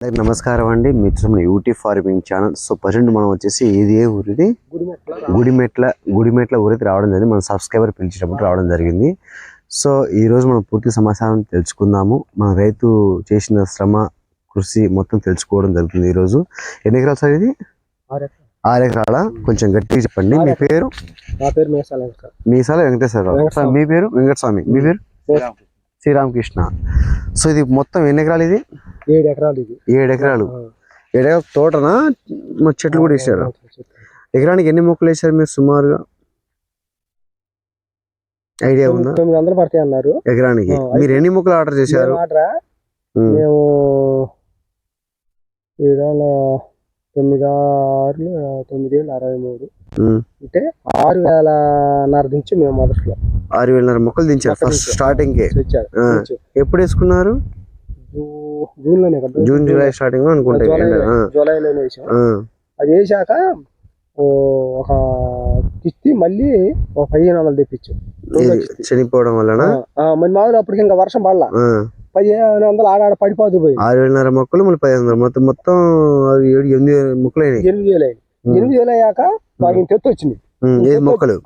అందరికీ నమస్కారం అండి. మిత్రం UT farming channel. So present మనం వచ్చేసి ఇది ఏ ఊరిది? గుడిమెట్ల గుడిమెట్ల ఊరికి రావడం జరిగింది. మన సబ్స్క్రైబర్ పిలిచేటప్పుడు రావడం జరిగింది. సో ఈ రోజు మనం పూర్తి సమాచారం తెలుసుకుందాము. మన రైతు చేసిన శ్రమ కృషి మొత్తం తెలుసుకోవడం జరుగుతుంది ఈ రోజు. ఎన్ని ఎకరాలు సార్ ఇది? ఆరు ఎకరాల? కొంచెం గట్టిగా చెప్పండి. మీ పేరు? నా పేరు మేసాల సార్. వెంకటేశ్వరరావు. సార్ మీ పేరు? వెంకటస్వామి. మీ పేరు? శ్రీరామకృష్ణ. సో ఇది మొత్తం ఎన్ని ఎకరాలు ఇది? ఏడు ఎకరాలు ఇది. ఏడు ఎకరాలు. ఏడు ఎకరాల తోటనా? మరి చెట్లు కూడా వేసారు? ఎకరానికి ఎన్ని మొక్కలు వేసారు మీరు సుమారుగా? ఐడియా ఉందా? తొమ్మిది వందలు పడతాయి అన్నారు. ఎకరానికి. మీరు ఎన్ని మొక్కలు ఆర్డర్ చేశారు? మేము ఆర్డరా? ఉమ్, మేము ఏడు వేల తొమ్మిది ఆరు తొమ్మిది వేల అరవై మూడు. అంటే ఆరు వేల నర నుంచి మేము మొదట్లో. ఆరు వేలన్నర మొక్కలు దించారు. ఫస్ట్. స్టార్టింగ్. ఎప్పుడు వేసుకున్నారు? జూ- జూన్లోనే కదా? జూన్ జూలై స్టార్టింగ్ అనుకుంటా జూలైలోనే వేసాం అది వేసాక ఓ ఒక కిస్తి మళ్ళీ ఒక పదిహేను వందలు తెప్పించు. చనిపోవడం వలన మరి మామూలు అప్పటికి ఇంకా వర్షం పడలా. పదిహేను వందలు ఆడాడ పడిపోతూ పోయి ఆరు వేలన్నర మొక్కలు మళ్ళీ పదిహేను వందలు. మొత్తం మొత్తం ఏడు ఎనిమిది మొక్కలు అయినాయి ఎనిమిది వేలు ఉమ్. ఎనిమిది వేలు అయ్యాక మాకు ఇంత ఎత్తు వచ్చింది. మొక్కలు?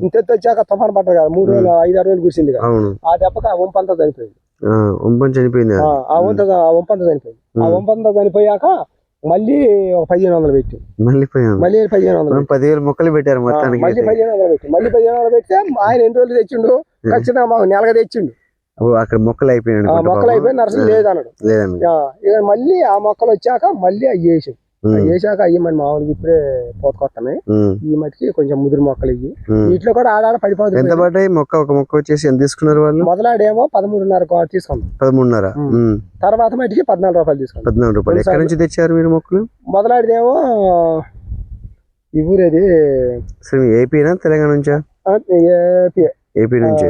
ఇంత ఎత్తు వచ్చాక తుఫాన్ పడ్డది కదా. మూడు వేలు ఐదు ఆరు వేలు కురిసింది కదా. అవును. ఆ దెబ్బకి ఆ వంపంతా చనిపోయింది ఆ, వంపని చనిపోయింది ఆ, వంత ఆ వంపంతా చనిపోయింది. ఆ. వంపంతా చనిపోయాక మళ్ళీ ఒక పదిహేను వందలు పెట్టి. మళ్ళీ. మళ్ళీ పదిహేను వందలు పదివేలు మొక్కలు పెట్టారు మొత్తానికి మళ్ళీ. పదిహేను వందలు పెట్టి. మళ్ళీ పదిహేను వందలు పెడితే ఆయన ఎన్ని రోజులు తెచ్చిండు? ఖచ్చితంగా మాకు నెలగా తెచ్చిండు. అక్కడ మొక్కలు అనుకుంటా మొక్కలు. అయిపోయి నర్సరీ లేదన్నాడు. ఆ, ఇక మళ్ళీ ఆ మొక్కలు వచ్చాక మళ్ళీ అవి అవి వేసాక అవి మన మామూలుగా ఇప్పుడే పోత కొత్తన్నాయి ఉమ్, ఈ మట్టికి కొంచెం ముదురు మొక్కలు ఇవి. వీటిలో కూడా ఆడాడ ఎంత పడిపోతుంది పడ్డాయి? మొక్క ఒక మొక్క వచ్చేసి ఎంత తీసుకున్నారు వాళ్ళు? మొదలాడేమో పదమూడున్నర తీసుకున్నాం పదమూడున్నర. తర్వాత మట్టికి పద్నాలుగు రూపాయలు తీసుకున్నాం పద్నాలుగు రూపాయలు. ఎక్కడి నుంచి తెచ్చారు మీరు మొక్కలు? మొదలాడిదేమో ఈ ఊరేది ఏపీనా? తెలంగాణ నుంచా? ఏపీ. ఏపీ నుంచి.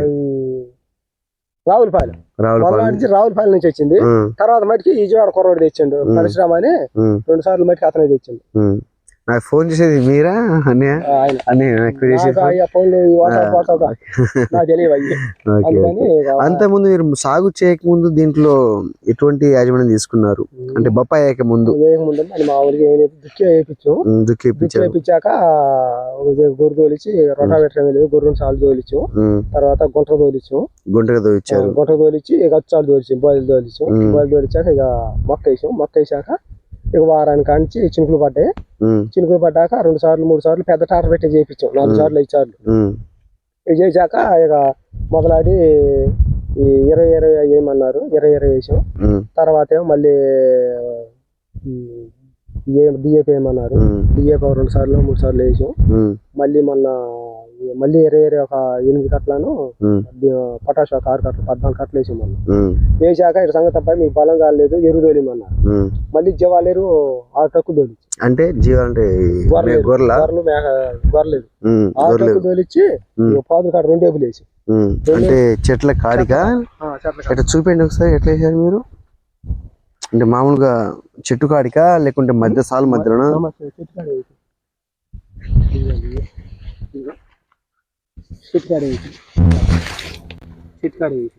రావులపాలెం. రావులపాలెం. మొదలాడి నుంచి రావులపాలెం నుంచి వచ్చింది. తర్వాత మట్టికి ఈజీవాడ కుర్రోడు తెచ్చిండు. పరిశ్రమ అని రెండు సార్లు మట్టికి అతనే తెచ్చిండు. నాకు ఫోన్ చేసేది మీరా అన్నయ్య? అన్నయ్య ఎక్కువ చేసేది అంత ముందు మీరు సాగు చేయక ముందు దీంట్లో ఎటువంటి యాజమాన్యం తీసుకున్నారు? అంటే బొప్పాయి వేయక ముందు దుక్కి వేయించాక గొర్రె తోలిచి రొటావేటర్ లేదు గొర్రెను సార్లు తోలిచ్చు. ఉమ్, తర్వాత గుంట తోలిచ్చు. గుంటగా తోయించారు గుంట తోలిచ్చి ఇక అచ్చాలు తోలిచి బాయిలు తోలిచ్చు. ఉమ్. బాయిలు తోలిచ్చాక ఇక మొక్క వేసాం. మొక్క వేసాక ఇక వారానికి కానించి చినుకులు పడ్డాయి. చినుకులు పడ్డాక రెండు సార్లు మూడు సార్లు పెద్ద టాటర్ పెట్టి చేయించాం. నాలుగు. సార్లు ఐదు సార్లు. ఇవి చేశాక ఇక మొదలాడి ఈ ఇరవై ఇరవై వేయమన్నారు ఇరవై ఇరవై వేసాం. తర్వాత ఏమో మళ్ళీ డిఏపి వేయమన్నారు డిఏపి రెండు సార్లు మూడు సార్లు వేసాం. మళ్ళీ మొన్న మళ్ళీ ఇరవై ఇరవై ఒక ఎనిమిది కట్టలను ఉమ్, పొటాష్ ఒక ఆరు కట్టలు పద్నాలుగు కట్టలు వేసాం మొన్న ఉమ్, వేసాక ఇటు సంగతి అబ్బాయి మీకు బలం కాలేదు ఎరువు తోలిమన్నారు. మళ్ళీ జవాలేరు ఆరు టక్కు తోలి అంటే జీవ అంటే గొర్రెలు. మేక గొర్రెలేదు ఆరు గొర్రెలు టక్కు తోలిచ్చి పాదులు కాడ రెండు ఏపులు వేసి. అంటే చెట్ల కాడిక? ఎట్లా చూపించండి ఒకసారి ఎట్లా వేసారు మీరు? అంటే మామూలుగా చెట్టు కాడిక లేకుంటే మధ్య సాల్ మధ్యలోనా? చెట్టుకాడ వేసి. చెట్టుకాడ వేసి. చెట్టుకాడ వేసి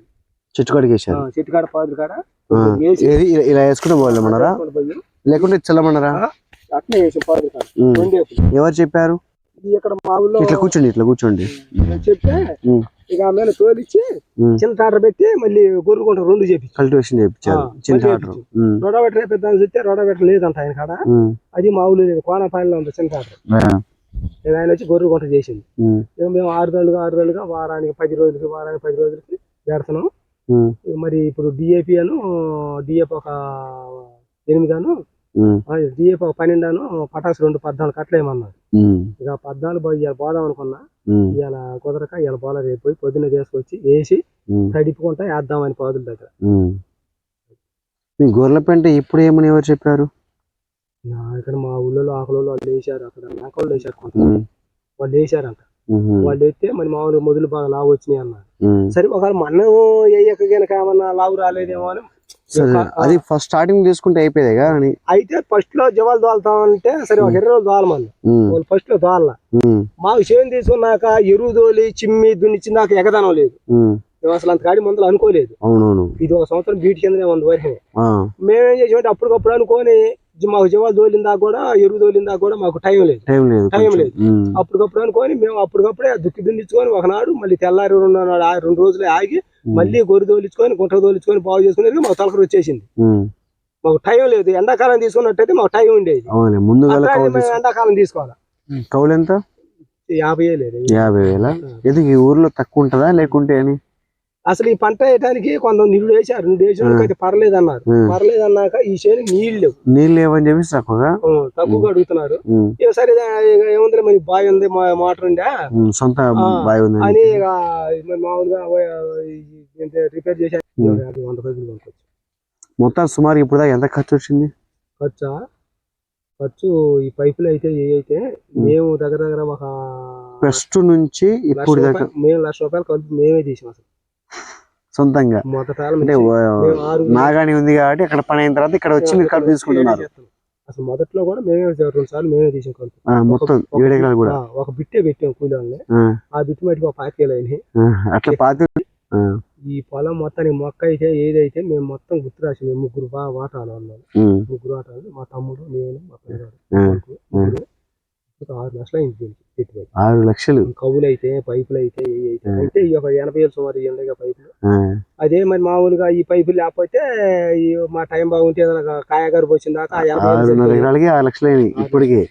చెట్టు కాడికి వేసారు చెట్టుకాడ పాదులు కాడ ఏది ఇలా- వేసుకుంటే పోలేమన్నారా లేకుంటే చల్లమన్నారా? అట్లే వేసి పాదులు కాడ. ఎవరు చెప్పారు? ఇక్కడ మా ఊళ్ళో ఇట్లా కూర్చోండి ఇట్లా కూర్చోండి. చెప్తే ఇక ఆమె తోలిచ్చి. చిన్న టాటర్ పెట్టి మళ్ళీ గొర్రెలు కొంటారు రెండు చేపించి. కల్టివేషన్ చేయించారు చిన్న ఉమ్, రోడోబెటర్ పెద్ద చూస్తే రోడోబెటర్ లేదంట ఆయన కాడ. అది మా ఊళ్ళో లేదు కోనపాయలో ఉంది చిన్న టాటర్ ఇక ఆయన వచ్చి గొర్రెలు కొంట చేసింది. ఇక మేము ఆరు రోజులుగా ఆరు రోజులుగా వారానికి పది రోజులకి వారానికి పది రోజులకి పెడుతున్నాం. మరి ఇప్పుడు డిఏపి అను డిఏపి ఒక ఎనిమిది అను డిఏపి ఒక పన్నెండు అను పటాస్ రెండు పద్నాలుగు కట్టలేమన్నారు ఇక పద్నాలుగు ఇవాళ పోదాం అనుకున్నా. ఇవాళ కుదరక ఇవాళ పోల రేపు పోయి పొద్దున్న తీసుకొచ్చి వేసి తడిపుకుంటా వేద్దామని పాదుల దగ్గర. మీ గొర్రెల పెంట ఇప్పుడు ఏమని ఎవరు చెప్పారు? ఇక్కడ మా ఊళ్ళో ఆకులలో వాళ్ళు వేసారు అక్కడ. మేకలు వేసారు కొంత. వాళ్ళు వేసారంట వాళ్ళు వేస్తే మరి మామూలు మొదలు బాగా లావు వచ్చినాయి అన్నారు. సరే ఒకవేళ మనం గనక ఏమన్నా లావు రాలేదేమో అని అది ఫస్ట్ స్టార్టింగ్ తీసుకుంటే అయిపోయేదిగా అని. అయితే ఫస్ట్లో జవాలు దోలుతామంటే సరే ఒక ఇరవై రోజులు దోలమని వాళ్ళు ఫస్ట్లో దోల మాకు చేను తీసుకున్నాక ఎరువు దోలి చిమ్మి దున్నిచ్చి నాకు ఎగదనం లేదు. మేము. అసలు అంత కాడి మందులు అనుకోలేదు. ఇది ఒక సంవత్సరం బీటి కిందనే ఉంది వరి. ఆ, మేమేం చేసామంటే అప్పటికప్పుడు అనుకొని మాకు జీవాలు తోలిందా కూడా ఎరువు తోలిందా కూడా మాకు టైం లేదు. టైం లేదు టైం. లేదు. అప్పటికప్పుడు అనుకొని మేము అప్పటికప్పుడే దుక్కి దున్నించుకొని ఒకనాడు మళ్ళీ తెల్లారి రెండు రెండు రోజులే ఆగి మళ్ళీ గొర్రె తోలించుకొని గుంట తోలించుకొని బాగు చేసుకునేది మాకు తలకరు వచ్చేసింది. మాకు టైం లేదు. ఎండాకాలం తీసుకున్నట్టయితే మాకు టైం ఉండేది. ఎండాకాలం తీసుకోవాలి. కౌలు ఎంత? యాభై లేదు యాభై వేల. ఎందుకు ఈ ఊర్లో తక్కువ ఉంటుందా లేకుంటే అని? అసలు ఈ పంట వేయడానికి కొంత నిరుడు వేసారు నిరుడు వేసిన అయితే పర్లేదు అన్నారు. పర్లేదు అన్నాక ఈ చేను నీళ్ళు లేవు. నీళ్ళు లేవని చెప్పేసి తక్కువగా? తక్కువగా అడుగుతున్నారు. సరే ఏముంది మరి బావి ఉంది మోటార్ ఉందా? సొంత బావి ఉందని అని మామూలుగా రిపేర్. అది వంద కొనుక్కోవచ్చు మొత్తం సుమారు ఇప్పుడు ఎంత ఖర్చు వచ్చింది? ఖర్చా? ఖర్చు ఈ పైపులు అయితే ఏ అయితే మేము దగ్గర దగ్గర ఒక ఫస్ట్ నుంచి ఇప్పుడు మేము లక్ష రూపాయలు కలిపి మేమే తీసాం అసలు. సొంతంగా. అంటే నాగాని ఉంది కాబట్టి అక్కడ పని అయిన తర్వాత ఇక్కడ వచ్చి మీరు కలిపి తీసుకుంటున్నారు. అసలు మొదట్లో కూడా మేమే రెండు సార్లు మేమే తీసాం కలుపు ఆ, మొత్తం ఒక- ఏడు ఎకరాలు కూడా? ఒక బిట్టే పెట్టాం కూలి వాళ్ళని ఆ, బిట్టు మటుకు ఒక పాతికేలు అయినాయి. అట్లా పాతి ఈ పొలం మొత్తానికి మొక్క అయితే ఏదైతే మేము మొత్తం గుర్తు రాసి మేము ముగ్గురు బా వాటాలు అన్నాం. ఉమ్, ముగ్గురు వాటాలు మా తమ్ముడు నేను మా పిల్లగాడు ఆరు లక్షలు అయింది దీనికి పెట్టుబడి. ఆరు లక్షలు? కవులు అయితే పైపులు అయితే ఏ అయితే ఆ. అంటే ఈ ఒక ఎనభై సుమారు ఇవ్వండి పైపులు. అదే మరి మామూలుగా ఈ పైపులు లేకపోతే ఈ మా టైం బాగుంటే ఏదైనా కాయగారు వచ్చిన దాకా ఆ ఎనభై వేలు ఆరున్నర సరిపోయేది. ఎకరాలకి ఆరు లక్షలు అయినాయి ఇప్పటికి.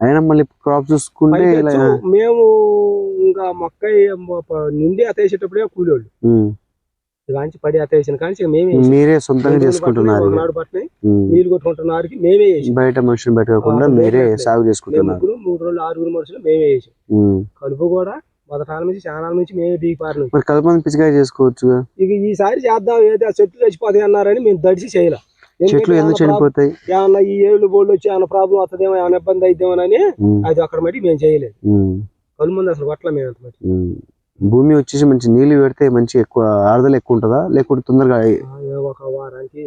అయినా మళ్ళీ క్రాప్ చూసుకుంటే మేము ఇంకా మొక్క నిండి అతేసేటప్పుడే కూలోళ్ళు. కాంచి పడి అతేసిన కానీ మేమే. మీరే సొంతంగా చేసుకుంటున్నారు నీళ్ళు కొట్టుకుంటున్నారికి మేమే బయట మనుషులు పెట్టకుండా మీరే సాగు చేసుకుంటున్నారు. ముగ్గురు మూడు రోజులు ఆరుగురు మనుషులు మేమే వేసాం కలుపు కూడా మొదటాల నుంచి చాలా నుంచి మేమే బీగి పారినాం మరి పిచ్చిగా చేసుకోవచ్చు ఇక ఈసారి చేద్దాం ఏదో చెట్లు చచ్చిపోతాయి అన్నారని మేము దడిచి చేయలే. చెట్లు ఎందుకు చనిపోతాయి? ఏమన్నా ఈ ఏళ్ళు బోళ్ళు వచ్చి ఏమైనా ప్రాబ్లం వస్తుందేమో ఏమైనా ఇబ్బంది అయిద్దామని అది అక్కడ మట్టి మేము చేయలేదు. ఉమ్, కలు ముందు అసలు కొట్ల మేము అంత. భూమి వచ్చేసి మంచి నీళ్ళు పెడితే మంచి ఎక్కువ ఆరుదల ఎక్కువ ఉంటుందా? లేకుంటే తొందరగా ఒక వారానికి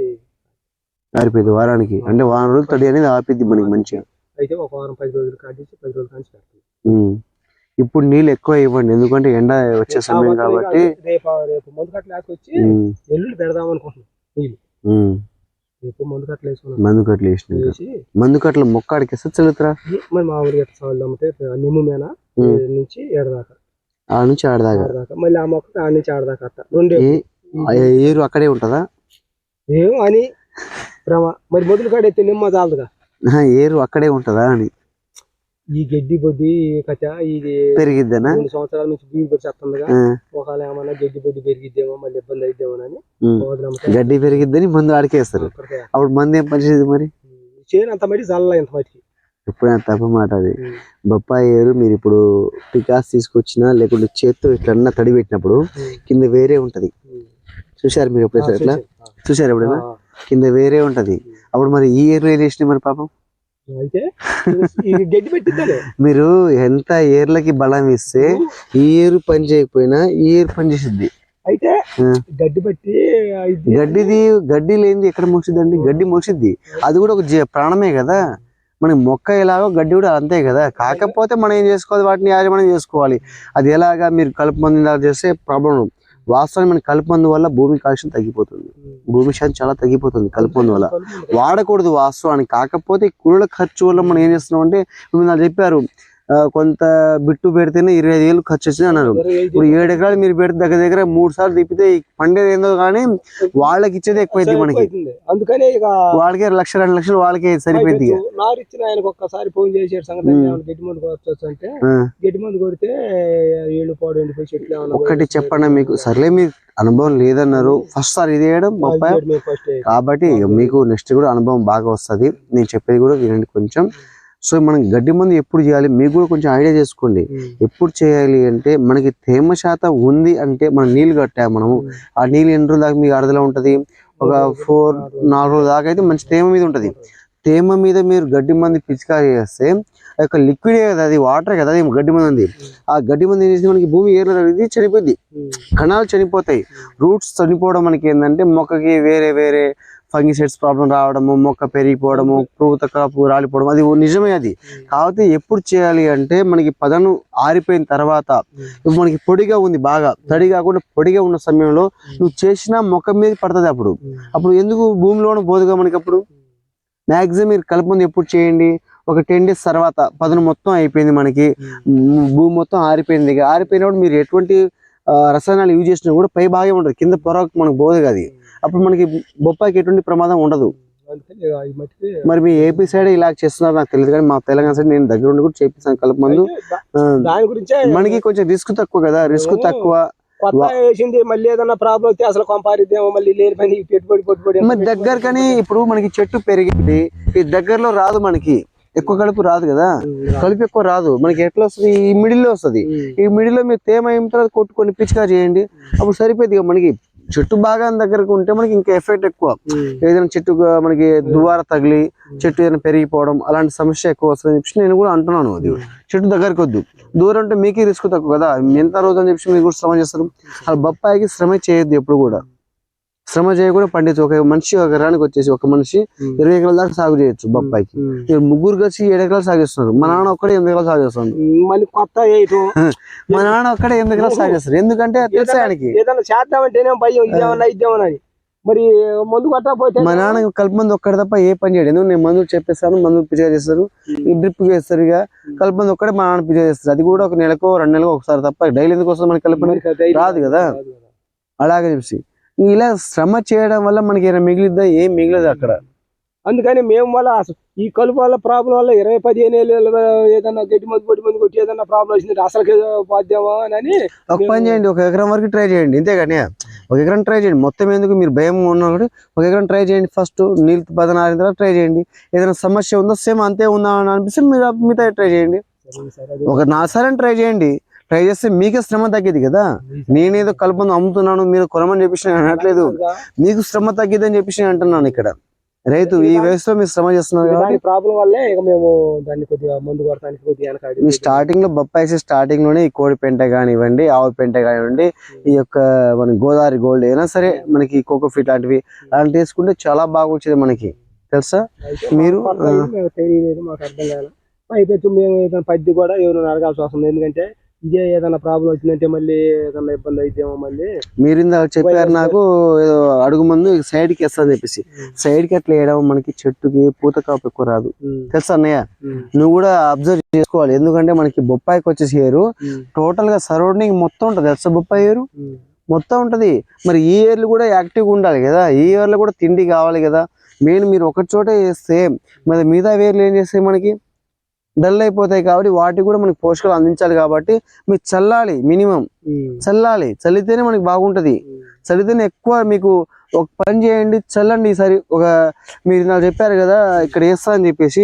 ఆరిపోయింది వారానికి. అంటే వారం రోజులు తడి అనేది ఆపిద్ది మనకి మంచిగా. అయితే ఒక వారం పది రోజులు కాటించి పది రోజులు కాంచి పెడతాం. ఇప్పుడు నీళ్ళు ఎక్కువ ఇవ్వండి. ఎందుకంటే ఎండ వచ్చే సమయం కాబట్టి రేపు రేపు మందు కట్టలు ఉమ్, ఎల్లుండి పెడదాం అనుకుంటున్నాం ఉమ్. రేపు మందు కట్టలు వేసుకున్నాం. మందు కట్టలు వేసినాక. వేసి మందు కట్టలు మొక్క ఆడికి వేస్తే చల్లుతురా? మరి మామూలుగా ఎట్లా సాగులు అమ్మితే నిమ్ము మేన నుంచి ఏడదాకా ఆ నుంచి ఆడదాకా మళ్ళీ ఆ మొక్క ఆడ నుంచి ఆడదాకా అట్ట రెండే ఏరు అక్కడే ఉంటుందా? ఏం అని భ్రమ మరి మొదలు కాడైతే నిమ్మ చాలదుగా. ఏరు అక్కడే ఉంటుందా అని. ఈ గడ్డి బొడ్డి కథ ఇది పెరిగిద్దనా? రెండు సంవత్సరాల నుంచి బీడు పడి చేస్తుందిగా ఆ, ఒకవేళ ఏమన్నా గడ్డి బొడ్డి పెరిగిద్దేమో మళ్ళీ ఇబ్బంది అయిద్దేమో అని. గడ్డి పెరిగిద్దని మందు ఆడికేస్తారు. అప్పుడు మందు ఏం పనిచేది మరి? చేను అంత మట్టి చల్ల ఇంత మట్టికి. ఎప్పుడైనా తప్ప మాట అది. బొప్పాయి ఏరు మీరు ఇప్పుడు పికాస్ తీసుకొచ్చినా లేకుంటే చేత్తో ఇట్లన్నా తడి పెట్టినప్పుడు కింద వేరే ఉంటది. చూశారు మీరు ఎప్పుడైనా ఎట్లా? చూశారు ఎప్పుడైనా? కింద వేరే ఉంటది. అప్పుడు మరి ఈ ఏరు ఏది వేసినాయి మరి పాపం? మీరు ఎంత ఏర్లకి బలం ఇస్తే ఈ ఏరు పని చేయకపోయినా ఈ ఏరు పని చేసిద్ది. అయితే. గడ్డి బట్టి గడ్డిది గడ్డి లేనిది ఎక్కడ మోసిద్దండి? గడ్డి మోసిద్ది. అది కూడా ఒక ప్రాణమే కదా? మనకి మొక్క ఎలాగో గడ్డి కూడా అంతే కదా. కాకపోతే మనం ఏం చేసుకోవాలి? వాటిని యాజమానం చేసుకోవాలి. అది ఎలాగా మీరు కలుపు మందు చేస్తే ప్రాబ్లం వాస్తవానికి మన కలుపు మందు వల్ల భూమి కాలుష్యం తగ్గిపోతుంది. భూమి శాతం చాలా తగ్గిపోతుంది కలుపు మందు వల్ల. వాడకూడదు వాస్తవానికి. కాకపోతే కూరల ఖర్చు వల్ల మనం ఏం చేస్తున్నాం అంటే ఇప్పుడు నాకు చెప్పారు కొంత బిట్టు పెడితేనే ఇరవై ఐదు వేలు ఖర్చు వచ్చింది అన్నారు. ఇప్పుడు ఏడు ఎకరాలు మీరు పెడితే దగ్గర దగ్గర మూడు సార్లు తిప్పితే పండేది ఏందో కానీ వాళ్ళకి ఇచ్చేది ఎక్కువైంది మనకి. అందుకనే ఇక వాళ్ళకే లక్ష రెండు లక్షలు వాళ్ళకే సరిపోయింది. నారు ఇచ్చిన ఆయనకు ఒక్కసారి ఫోన్ చేసాడు సంగతి గడ్డి మందు కొట్టచ్చు అంటే ఆ, గడ్డి మందు కొడితే ఏళ్ళు పాడు ఎండిపోయి చెట్లు ఒక్కటి చెప్పండి మీకు. సర్లే మీకు అనుభవం లేదన్నారు. ఫస్ట్ సార్ ఇది వేయడం కాబట్టి మీకు నెక్స్ట్ కూడా అనుభవం బాగా వస్తది. నేను చెప్పేది కూడా వినండి కొంచెం. సో మనం గడ్డి మందు ఎప్పుడు చేయాలి? మీకు కూడా కొంచెం ఐడియా చేసుకోండి. ఎప్పుడు చేయాలి అంటే మనకి తేమ శాతం ఉంది అంటే మనం నీళ్ళు కట్టాము మనము. ఆ నీళ్ళు ఎన్ని రోజుల దాకా మీకు అరదలో ఉంటది? ఒక ఫోర్ నాలుగు రోజుల. దాకా అయితే మంచి తేమ మీద ఉంటది. తేమ మీద మీరు గడ్డి మంది పిచికారీ చేస్తే ఆ యొక్క లిక్విడ్ కదా అది వాటర్ కదా అది గడ్డి మంది ఉంది. ఆ గడ్డి మంది ఏం మనకి భూమి ఏర్లు అనేది చనిపోద్ది కణాలు చనిపోతాయి. రూట్స్ చనిపోవడం మనకి ఏంటంటే మొక్కకి వేరే వేరే ఫంగిసైడ్స్ ప్రాబ్లం రావడము మొక్క పెరిగిపోవడము పూత కాపు రాలిపోవడం అది నిజమే అది. కాకపోతే ఎప్పుడు చేయాలి అంటే మనకి పదను ఆరిపోయిన తర్వాత ఇప్పుడు మనకి పొడిగా ఉంది బాగా తడి కాకుండా పొడిగా ఉన్న సమయంలో నువ్వు చేసిన మొక్క మీద పడుతుంది అప్పుడు. అప్పుడు ఎందుకు భూమిలోనే పోదుగా మనకి అప్పుడు? మాక్సిమం మీరు కలుపుమంది ఎప్పుడు చేయండి? ఒక టెన్ డేస్ తర్వాత పదను మొత్తం అయిపోయింది మనకి. భూమి మొత్తం ఆరిపోయింది. ఆరిపోయినప్పుడు మీరు ఎటువంటి రసాయనాలు యూజ్ చేసినా కూడా పై భాగం ఉండదు. కింద పొర మనకు పోదు అది. అప్పుడు మనకి బొప్పాయికి ఎటువంటి ప్రమాదం ఉండదు. మరి మీ ఏపీ సైడ్ ఇలా చేస్తున్నారు నాకు తెలియదు కానీ మా తెలంగాణ సైడ్ నేను దగ్గర ఉండి కూడా చేపిస్తాను కలుపు మందు. మనకి కొంచెం రిస్క్ తక్కువ కదా రిస్క్ తక్కువ. కొత్త వేసింది మళ్ళీ ప్రాబ్లం వస్తే అసలు కొంపారిద్దామో మళ్ళీ లేని పని పెట్టుబడి పెట్టుబడి మరి దగ్గర కానీ ఇప్పుడు మనకి చెట్టు పెరిగింది ఈ దగ్గరలో రాదు మనకి. ఎక్కువ కలుపు రాదు కదా? కలుపు ఎక్కువ రాదు. మనకి ఎట్లా వస్తుంది? ఈ మిడిల్లో వస్తుంది. ఈ మిడిల్లో మీరు తేమ అయిన తర్వాత కొట్టుకొని పిచ్చిగా చేయండి. అప్పుడు సరిపోయింది మనకి చెట్టు బాగా దగ్గరకు ఉంటే మనకి ఇంకా ఎఫెక్ట్ ఎక్కువ. ఏదైనా చెట్టు మనకి దువార తగిలి చెట్టు ఏదైనా పెరిగిపోవడం అలాంటి సమస్య ఎక్కువ వస్తుంది అని చెప్పి నేను కూడా అంటున్నాను అది. చెట్టు దగ్గరికి వద్దు. దూరం అంటే మీకే రిస్క్ తక్కువ కదా. ఎంత రోజు అని చెప్పి మీరు కూడా శ్రమ చేస్తారు. అలా బొప్పాయికి శ్రమ చేయొద్దు ఎప్పుడు కూడా. శ్రమ చేయకుండా పండించు. ఒక మనిషి ఒక ఎకరానికి వచ్చేసి ఒక మనిషి ఇరవై ఎకరాల దాకా సాగు చేయొచ్చు బొప్పాయికి. ముగ్గురు కలిసి ఏడు ఎకరాలు సాగు చేస్తున్నారు. మా నాన్న ఒక్కడే ఎనిమిది ఎకరాలు సాగు చేస్తున్నాడు మళ్ళీ కొత్త మా నాన్న ఒక్కడే ఎనిమిది ఎకరాలు సాగు చేస్తారు ఎందుకంటే తెలుసు ఆయనకి ఏదన్నా చేద్దామంటేనే భయం? ఇదేమన్నా ఇద్దామని అని. మరి మందు కొట్టకపోతే మా నాన్న కలుపు మంది ఒక్కడే తప్ప ఏ పని చేయడు. ఎందుకు నేను మందులు చెప్పేస్తాను మందులు పిచ్చిగా చేస్తారు. డ్రిప్ వేస్తారు ఇక. కలుపు మంది ఒక్కడే మా నాన్న పిచ్చిగా చేస్తారు. అది కూడా ఒక నెలకు రెండు నెలలకు ఒకసారి తప్ప డైలీ ఎందుకు వస్తుంది మనకి కలుపు మంది? రాదు కదా. అలాగే చెప్పి ఇలా శ్రమ చేయడం వల్ల మనకి ఏమైనా మిగిలిద్దా? ఏం మిగిలదు అక్కడ. అందుకని మేము వల్ల ఈ కలుపు వల్ల ప్రాబ్లం వల్ల ఇరవై పదిహేను ఏళ్ళు ఏదన్నా గడ్డి మందు పొడి మందు కొట్టి ఏదన్నా ప్రాబ్లం వచ్చింది అసలు పోద్దామా అని ఒక పని చేయండి ఒక ఎకరం వరకు ట్రై చేయండి. ఇంతే కానీ ఒక ఎకరం ట్రై చేయండి. మొత్తం ఎందుకు మీరు భయం ఉన్నా కూడా ఒక ఎకరం ట్రై చేయండి ఫస్ట్ నీళ్ళు పదన ఆరిన తర్వాత ట్రై చేయండి. ఏదైనా సమస్య ఉందో సేమ్ అంతే ఉందా అని అనిపిస్తే మీరు మిగతా ట్రై చేయండి. ఒక నా సరే ట్రై చేయండి. ట్రై చేస్తే మీకే శ్రమ తగ్గింది కదా? నేనేదో కలుపుని అమ్ముతున్నాను మీరు కొనమని చెప్పేసి నేను అనట్లేదు. మీకు శ్రమ తగ్గిద్ది అని చెప్పేసి నేను అంటున్నాను ఇక్కడ. రైతు ఈ వయసులో మీరు శ్రమ చేస్తున్నారు ప్రాబ్లం వల్లే ఇక మేము దాన్ని కొద్దిగా మందు కొద్దిగా వెనకాడి మీ స్టార్టింగ్లో బొప్పాయి స్టార్టింగ్లోనే ఈ కోడి పెంట కానివ్వండి ఆవు పెంట కానివ్వండి ఈ యొక్క మన గోదావరి గోల్డ్ అయినా సరే మనకి కోకో ఫిట్ లాంటివి అలాంటి తీసుకుంటే చాలా బాగా వచ్చేది మనకి. తెలుసా? అయితే మీరు, తెలియలేదు మాకు అర్థం కాదు పైపెచ్చు మేము పద్ది కూడా ఎవరు అడగాల్సి వస్తుంది. ఎందుకంటే ఇదే ఏదైనా ప్రాబ్లం వచ్చిందంటే మళ్ళీ ఏదైనా ఇబ్బంది అయితేమో మళ్ళీ మీరు ఇందాక చెప్పారు నాకు ఏదో అడుగు ముందు సైడ్కి వేస్తా అని చెప్పేసి. సైడ్కి అట్లా వేయడం మనకి చెట్టుకి పూత కాపు ఎక్కువ రాదు. తెలుసా అన్నయ్య? నువ్వు కూడా అబ్జర్వ్ చేసుకోవాలి. ఎందుకంటే మనకి బొప్పాయికి వచ్చేసి ఏరు టోటల్గా సరౌండింగ్ మొత్తం ఉంటది. తెలుసా బొప్పాయి ఏరు మొత్తం ఉంటది. మరి ఈ ఇయర్లు కూడా యాక్టివ్గా ఉండాలి కదా. ఈ ఇయర్లో కూడా తిండి కావాలి కదా. మెయిన్ మీరు ఒకటి చోటే చేస్తే మరి మిగతా వేర్లు ఏం చేస్తాయి మనకి? డల్ అయిపోతాయి కాబట్టి వాటికి కూడా మనకి పోషకాలు అందించాలి కాబట్టి మీరు చల్లాలి మినిమం. చల్లాలి. చల్లితేనే మనకి బాగుంటది. చల్లితేనే ఎక్కువ మీకు ఒక పని చేయండి చల్లండి ఈసారి. ఒక మీరు నాకు చెప్పారు కదా ఇక్కడ వేస్తా అని చెప్పేసి.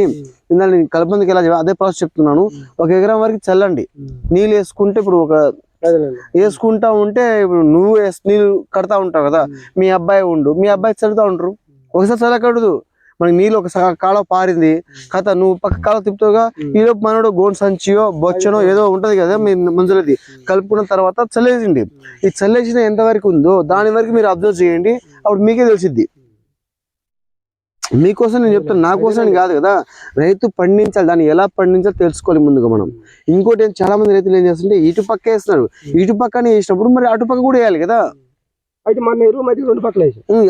ఇందాక నేను కలపందుకు ఎలా అదే ప్రాసెస్ చెప్తున్నాను. ఒక ఎకరం వరకు చల్లండి. నీళ్ళు వేసుకుంటే ఇప్పుడు ఒక వేసుకుంటా ఉంటే ఇప్పుడు నువ్వు నీళ్ళు కడతా ఉంటావు కదా. మీ అబ్బాయి ఉండు. మీ అబ్బాయి చల్లుతా ఉంటారు. ఒకసారి చల్లకూడదు. మనకి నీళ్ళు ఒక సగం కాలం పారింది. కథ నువ్వు పక్క కాలం తిప్పుతావుగా ఈలోపు మనోడు గోన్ సంచియో బొచ్చనో ఏదో ఉంటది కదా మీ మందులది. కలుపుకున్న తర్వాత చల్లేసింది ఈ చల్లేసిన ఎంత వరకు ఉందో దాని వరకు మీరు అబ్జర్వ్ చేయండి. అప్పుడు మీకే తెలిసిద్ది. మీకోసం నేను చెప్తాను నా కోసం కాదు కదా. రైతు పండించాలి దాన్ని ఎలా పండించాలో తెలుసుకోవాలి ముందుగా మనం. ఇంకోటి ఏం చాలా మంది రైతులు ఏం చేస్తుంటే ఇటు పక్క వేస్తున్నారు. ఇటు పక్కనే వేసినప్పుడు మరి అటు పక్క కూడా వేయాలి కదా. అయితే మన ఎరువు మధ్య రెండు పక్కల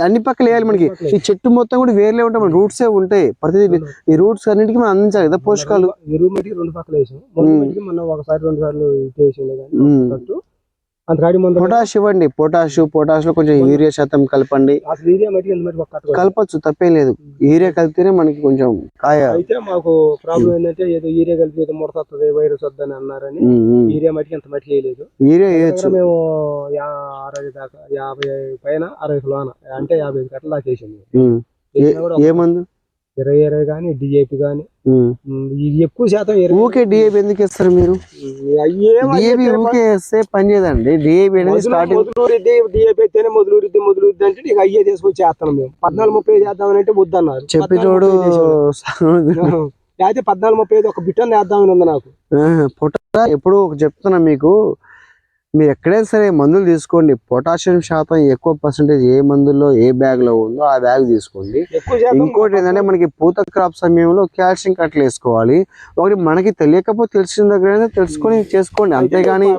అన్ని పక్కలు వేయాలి మనకి. ఈ చెట్టు మొత్తం కూడా వేర్లే ఉంటాయి మన రూట్స్ ఏ ఉంటాయి. ప్రతి ఈ రూట్స్ అన్నిటికీ మనం అందించాలి కదా పోషకాలు. ఎరువు మధ్య రెండు పక్కల వేసాం. మొన్న ఒకసారి రెండు సార్లు ఇటు వేసిండే కానీ కట్టు అంతకాడి ముందు పొటాష్ ఇవ్వండి పొటాష్ పొటాష్లో కొంచెం యూరియా శాతం కలపండి. అసలు ఎంత కట్టుకోవాలి కలపచ్చు తప్పేం లేదు. యూరియా కలిపితేనే మనకి కొంచెం కాయ అయితే మాకు ప్రాబ్లం ఏంటంటే ఏదో ఏరియా కలిపి ఏదో ముడత వస్తుంది వైరస్ వద్దని అన్నారని. ఏరియా మట్టికి అంత మట్టి వేయలేదు. యూరియా వేయచ్చు. మేము అరవై దాకా యాభై పైన అరవై లోన అంటే యాభై ఐదు కట్టలు దాకా వేసింది ఏ మందు? ఇరవై ఇరవై కానీ డిఏపి కానీ. ఇది ఎక్కువ శాతం ఊకే డిఏబి ఎందుకు ఇస్తారు మీరు? డిఏబి ఊకే వేస్తే పని చేయదండి. స్టార్టింగ్ మొదలూరిద్ది డిఏపి అయితేనే మొదలూరిద్ది మొదలూరిద్ది అంటే ఇక అయ్యే తీసుకొచ్చి చేస్తాం మేము. పద్నాలుగు ముప్పై చేద్దామని అంటే వద్దన్నారు. చెప్పేటోడు అయితే పద్నాలుగు ముప్పై ఐదు ఒక బిట్టన్ వేద్దామని ఉంది నాకు. పుట్ట ఎప్పుడు ఒక చెప్తున్నా మీకు. మీరు ఎక్కడైనా సరే మందులు తీసుకోండి. పొటాషియం శాతం ఎక్కువ పర్సెంటేజ్ ఏ మందులో ఏ బ్యాగ్లో ఉందో ఆ బ్యాగ్ తీసుకోండి. ఇంకోటి ఏంటంటే మనకి పూత క్రాప్ సమయంలో కాల్షియం కట్టలు వేసుకోవాలి. ఒకటి మనకి తెలియకపోతే తెలిసిన దగ్గర తెలుసుకొని చేసుకోండి. అంతేగాని